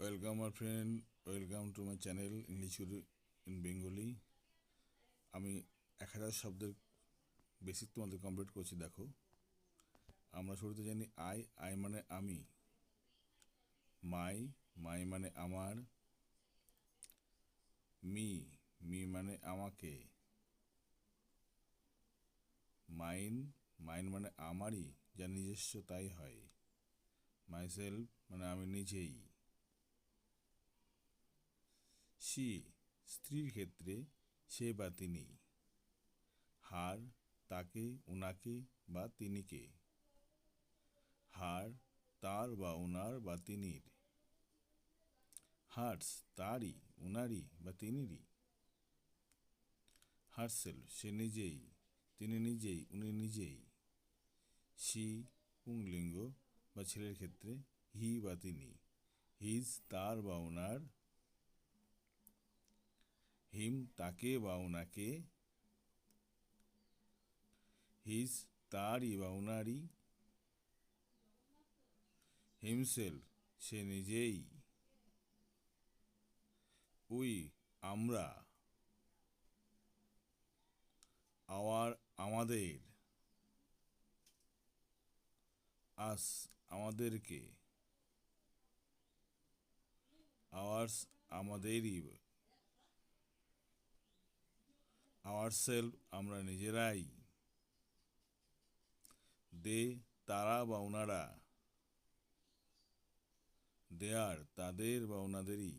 Welcome my friend welcome to my channel English in Bengali আমি এক হাজার শব্দের বেসিক তোমাদের কমপ্লিট করছি, দেখো। আমরা শুরুতে জানি, আই আই মানে আমি। মাই মাই মানে আমার। মি মি মানে আমাকে। মাইন মাইন মানে আমারই। যা নিজস্ব, তাই হয়। মাইসেলফ মানে আমি নিজেই। সি স্ত্রীর ক্ষেত্রে সে বা তিনি। হার তাকে ওনাকে বা তিনিকে। হার তার বা ওনার বা তিনির। হার্স তারই ওনারই বা তিনিরই। হার্সেল সে নিজেই, তিনি নিজেই, উনি নিজেই। সি, পুংলিঙ্গ বা ছেলের ক্ষেত্রে হি বা তিনি। হিজ তার বা ওনার হিম তাকে বা ওনাকে হিজ তারই বা ওনারই হিমসেল সে নিজেই, উই, আমরা আওয়ার আমাদের আস আমাদেরকে আওয়ার্স আমাদেরই আওয়ার সেলফ আমরা নিজেরাই। দে তারা বা ওনারা দেয়ার তাদের বা ওনাদেরই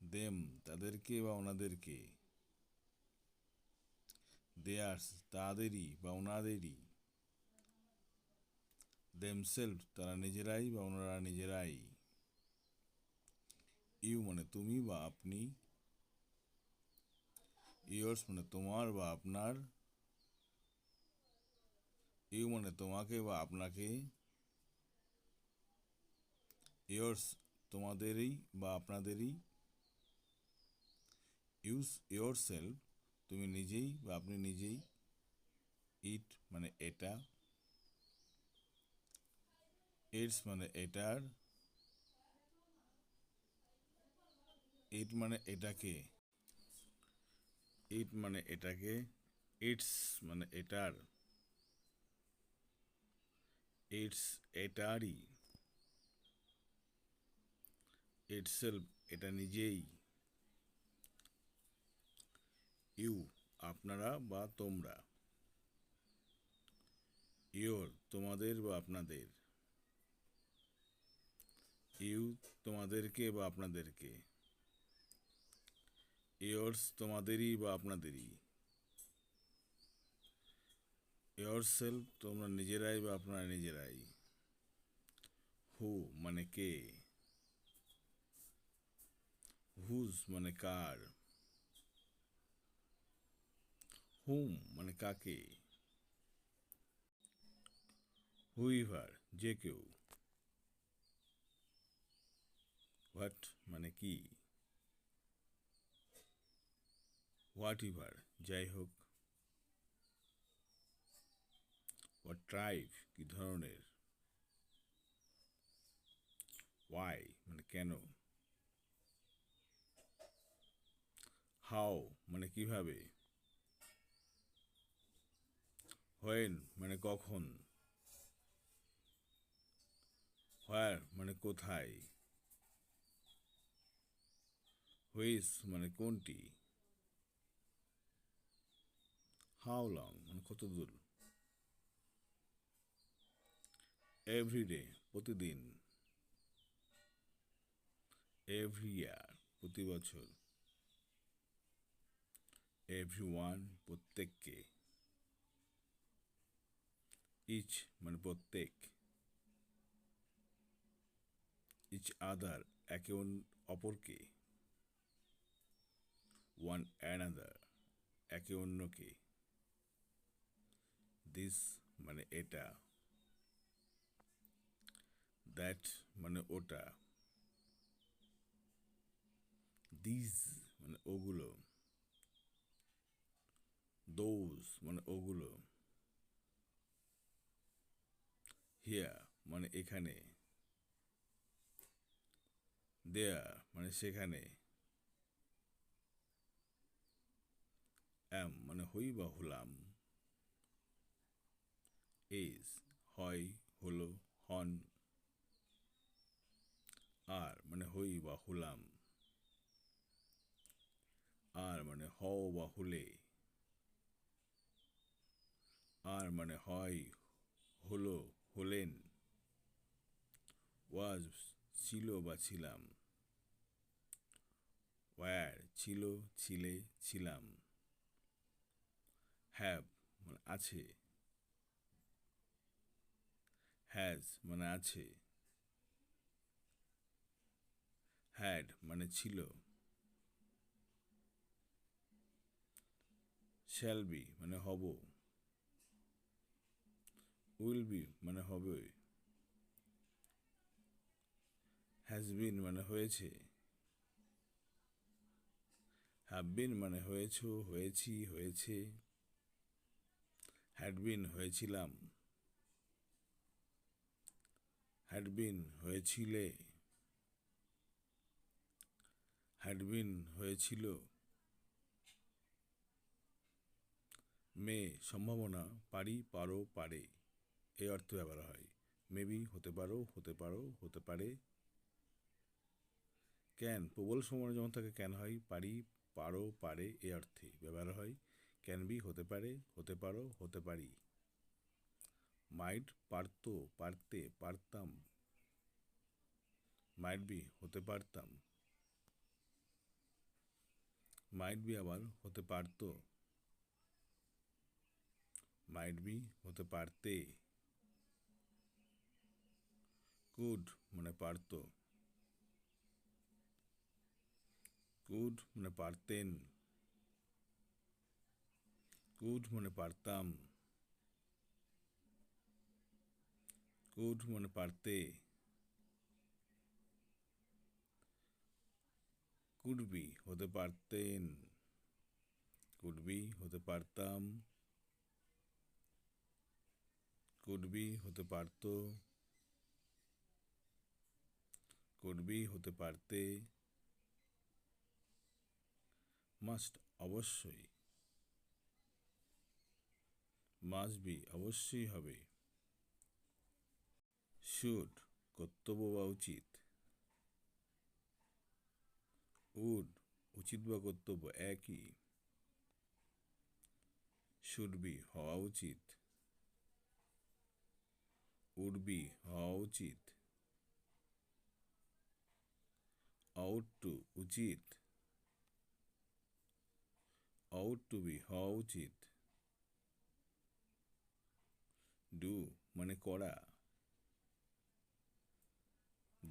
দেম তাদেরকে বা ওনাদেরকে দেয়ার্স তাদেরই বা ওনাদেরই দেমসেলফ তারা নিজেরাই বা ওনারা নিজেরাই। ইউ মানে তুমি বা আপনি। ইয়র্স মানে তোমার বা আপনার, ইউ মানে তোমাকে বা আপনাকে, ইয়র্স তোমাদেরই বা আপনাদেরই, ইউজ ইয়োর সেলফ তুমি নিজেই বা আপনি নিজেই ইট মানে এটা, ইটস মানে এটার, ইট মানে এটাকে। ইট মানে এটাকে ইটস মানে এটার ইটস এটারই ইটসেলফ এটা নিজেই ইউ আপনারা বা তোমরা ইয়োর তোমাদের বা আপনাদের ইউ তোমাদেরকে বা আপনাদেরকে ইয়োর্স তোমাদেরই বা আপনাদেরই ইয়োর সেলফ তোমরা নিজেরাই বা আপনারা নিজেরাই হু মানে কে হুজ মানে কার হুম মানে কাকে হুইভার যে কেউ হোয়াট মানে কি হোয়াট ইভার, যাই হোক। হোয়াট ট্রাইব, কি ধরনের? ওয়াই মানে কেন? হাও মানে কীভাবে? হোয়েন মানে কখন? হোয়ার মানে কোথায়? হুইস মানে কোনটি? হাউ লং মানে কত দূর? এভরিডে প্রতিদিন। এভরি ইয়ার প্রতি বছর। এভরি ওয়ান প্রত্যেককে। ইচ মানে প্রত্যেক। ইচ আদার একে অপরকে। ওয়ান অ্যানাদার একে অন্যকে। দিস মানে এটা দ্যাট মানে ওটা দিস মানে ওগুলো দোজ মানে ওগুলো হিয়া মানে এখানে দেয়া মানে সেখানে অ্যাম মানে হই বা হলাম ইজ হয় হলো হন আর মানে হই বা হলাম আর মানে হও বা হলে আর মানে হয় হলো হলেন ওয়াজ ছিল বা ছিলাম ওয়্যার ছিল ছিলে ছিলাম হ্যাভ মানে আছে হ্যাজ মানে আছে? হ্যাড মানে ছিল। শ্যাল বি মানে হব। উইল বি মানে হবে। হ্যাজ বিন মানে হয়েছে। হ্যাভ বিন মানে হয়েছ, হয়েছি, হয়েছে। হ্যাড বিন হয়েছিলাম। Had been হয়েছিলে? হ্যাড বিন হয়েছিল? মে, সম্ভাবনা, পারি, পারো, পারে। এই অর্থ ব্যবহার হয়। মেবি হতে পারো হতে পারো, হতে পারে। ক্যান, প্রবল সময় যখন থাকে, ক্যান হয়, পারি, পারো, পারে এ অর্থে ব্যবহার হয়। ক্যান বি হতে পারে, হতে পারো, হতে পারি। মাইট পারতো পারতে পারতাম মাইট বি হতে পারতাম মাইট বি আবার হতে পারতো মাইট বি হতে পারতে কুড মানে পারতো কুড মানে পারতেন কুড মানে পারতাম মানে পারতে? কুডবি হতে পারতেন। কুডবি হতে পারতাম। কুডবি হতে পারতো। কুডবি হতে পারতে। মাস্ট অবশ্যই। মাস্ট বি অবশ্যই হবে। শুড, কর্তব্য বা উচিত? উড, উচিত বা কর্তব্য? একই। শুড বি, হওয়া উচিত। উড বি, হওয়া উচিত। আউট টু, উচিত। আউট টু বি, হওয়া উচিত। ডু মানে করা।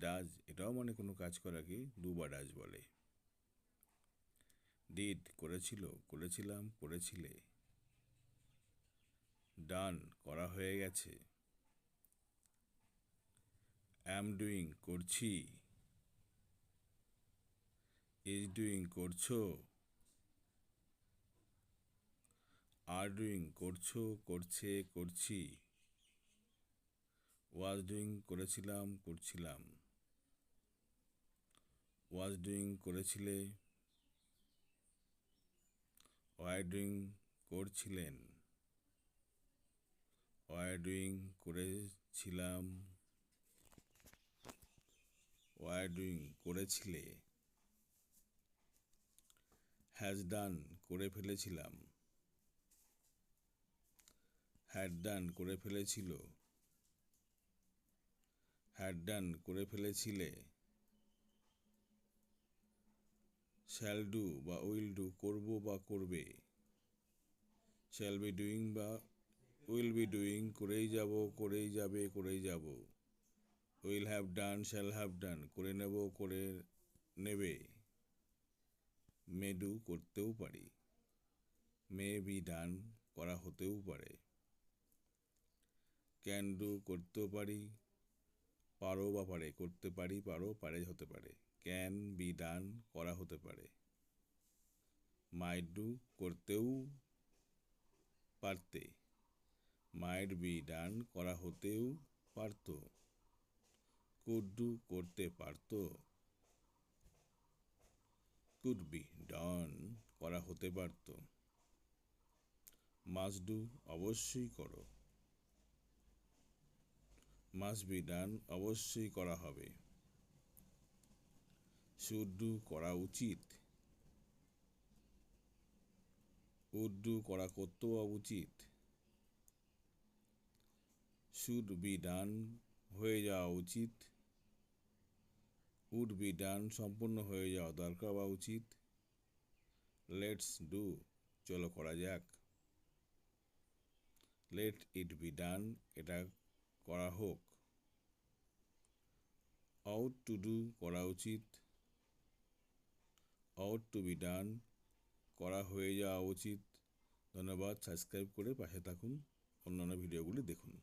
ডাজ এটাও মানে কোনো কাজ করাকে বা ডাজ বলে। ডিড করেছিল, করেছিলাম, করেছিলে। ডান করা হয়ে গেছে। অ্যাম ডুইং করছি। ইজ ডুইং করছ। আর ডুইং করছ, করছে, করছি। ওয়াজ ডুইং করেছিলাম, করছিলাম। ওয়াজ ডুইং করেছিলে? ওয়াই ডুইং করছিলেন? ওয়াই ডুইং করেছিলাম। ওয়াই ডুইং করেছিলে? হ্যাজ ডান করে ফেলেছিলাম। হ্যাড ডান করে ফেলেছিল? হ্যাড ডান করে ফেলেছিলে? শ্যাল ডু বা উইল ডু করব বা করবে। শ্যাল বি ডুইং বা উইল বি ডুইং করেই যাব, করেই যাবে, করেই যাব। Will have done shall have done করে নেব, করে নেবে। মে ডু করতেও পারি। মে বি ডান করা হতেও পারে। ক্যান ডু করতেও পারি। পারো বা পারে, করতে পারি, পারো, পারে হতে পারে। ক্যান বি ডান করা হতে পারে। মাইট ডু করতেও পারতে। মাইট বি ডান করা হতেও পারত। কুড ডু করতে পারত। কুড বি ডান করা হতে পারত। মাস্ট ডু অবশ্যই করো। মাস্ট বি ডান অবশ্যই করা হবে। ডু করা উচিত ডু করা করতেও উচিত শুড বি ডান হয়ে যাওয়া উচিত উড বি ডান সম্পূর্ণ হয়ে যাওয়া দরকার বা উচিত লেটস ডু চলো করা যাক লেট ইট বি ডান এটা করা হোক আউট টু ডু করা উচিত আউট টু বি ডান করা হয়ে যাওয়া উচিত। ধন্যবাদ। সাবস্ক্রাইব করে পাশে থাকুন। অন্যান্য ভিডিওগুলি দেখুন।